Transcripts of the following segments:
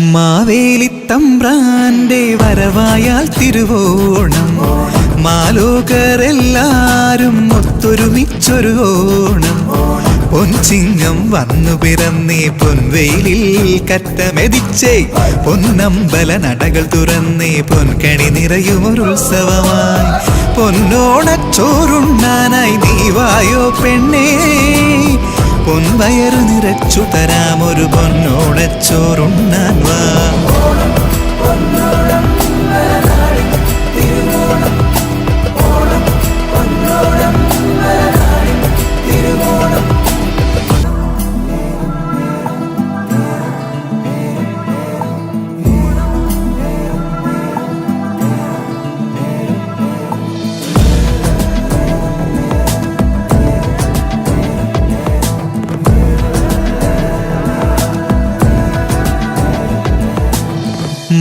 മാവേലിത്തമ്പ്രാന്റെ വരവായാൽ തിരുവോണം. മാലോകരെല്ലാരും ഒത്തൊരുമിച്ചൊരു ഓണം. പൊൻചിങ്ങം വന്നു പിറന്നേ പൊൻവെയിലിൽ കറ്റമെതിച്ചേ. പൊന്നമ്പല നടകൾ തുറന്നേ പൊൻകണി നിറയുമൊരുത്സവമായി പൊന്നോണച്ചോറുണ്ണാനായി നീ വായോ പെണ്ണേ. പൊൻവയറു നിറച്ചു തരാം തരാമൊരു പൊന്നോടച്ചോറുണ്ണാൻ വാ.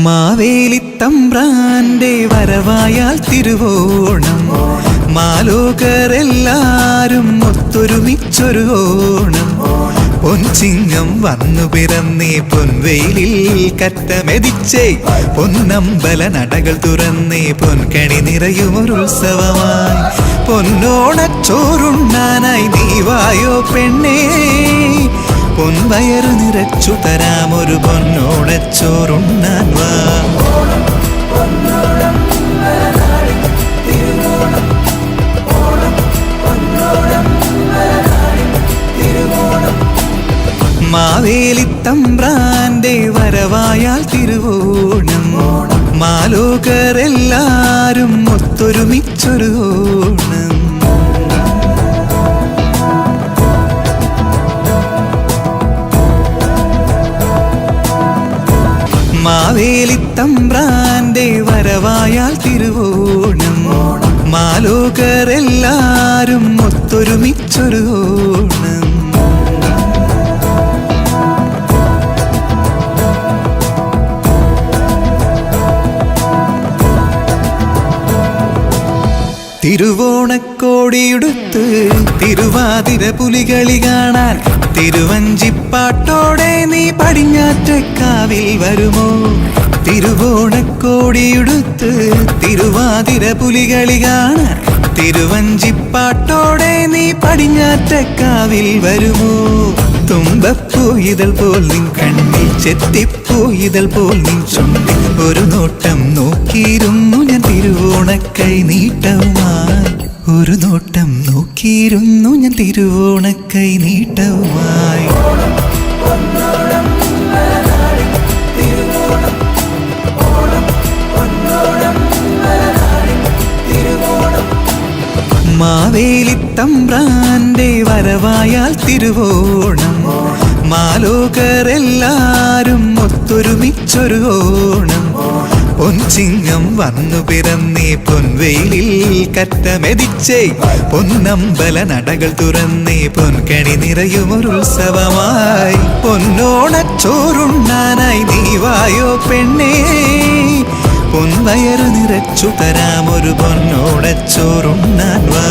മാവേലിത്തമ്പ്രാന്റെ വരവായാൽ തിരുവോണം. മാലോകരെല്ലാരും ഒത്തൊരുമിച്ചൊരു ഓണം. പൊൻചിങ്ങം വന്നു പിറന്നേ പൊൻവെയിലിൽ കറ്റമെതിച്ചേ. പൊന്നമ്പല നടകൾ തുറന്നേ പൊൻകണി നിറയുമൊരുത്സവമായി പൊന്നോണച്ചോറുണ്ണാനായി നീവായോ പെണ്ണേ. പൊൻവയറു നിറച്ചു തരാമൊരു പൊന്നോടച്ചോറുണ്ണാൻ വാ. മാവേലിത്തമ്പ്രാന്റെ വരവായാൽ തിരുവോണം. മാലോകരെല്ലാരും ഒത്തൊരുമിച്ചൊരു ഓണം. മാവേലിത്തമ്പ്രാന്റെ വരവായാൽ തിരുവോണം. മാലോകരെല്ലാരും ഒത്തൊരുമിച്ചൊരു ഓണം. തിരുവോണക്കോടിയുടുത്ത് തിരുവാതിര പുലികളി കാണാൻ തിരുവഞ്ചിപ്പാട്ടോടെ നീ പടിഞ്ഞാറ്റക്കാവിൽ വരുമോ? തിരുവോണക്കോടിയുടുത്ത് തിരുവാതിര പുലികളി കാണാൻ തിരുവഞ്ചിപ്പാട്ടോടെ നീ പടിഞ്ഞാറ്റക്കാവിൽ വരുമോ? തുമ്പപ്പൂയിതൾ പോൽ നിൻ കണ്ണിൽ ചെത്തിപ്പൂയിതൾ പോൽ നിൻ ചുണ്ടിൽ ഒരു നോട്ടം നോക്കിയിരുന്നു ഞാൻ തിരുവോണക്കൈ നീട്ടവുമായി. ഒരു നോട്ടം നോക്കിയിരുന്നു ഞാൻ തിരുവോണക്കൈ നീട്ടവുമായി. മാവേലിത്തമ്പ്രാന്റെ വരവായാൽ തിരുവോണം. മാലോകരെല്ലാരും ഒത്തൊരുമിച്ചൊരു ഓണം. പൊൻചിങ്ങം വന്നു പിറന്നേ പൊൻവെയിലിൽ കറ്റമെതിച്ചേ. പൊന്നമ്പല നടകൾ തുറന്നേ പൊൻകണി നിറയുമൊരുത്സവമായി പൊന്നോണച്ചോറുണ്ണാനായി നീ വായോ പെണ്ണേ. പൊൻവയറു നിറച്ചു തരാമൊരു പൊന്നോടച്ചോറുണ്ണാൻ വാ.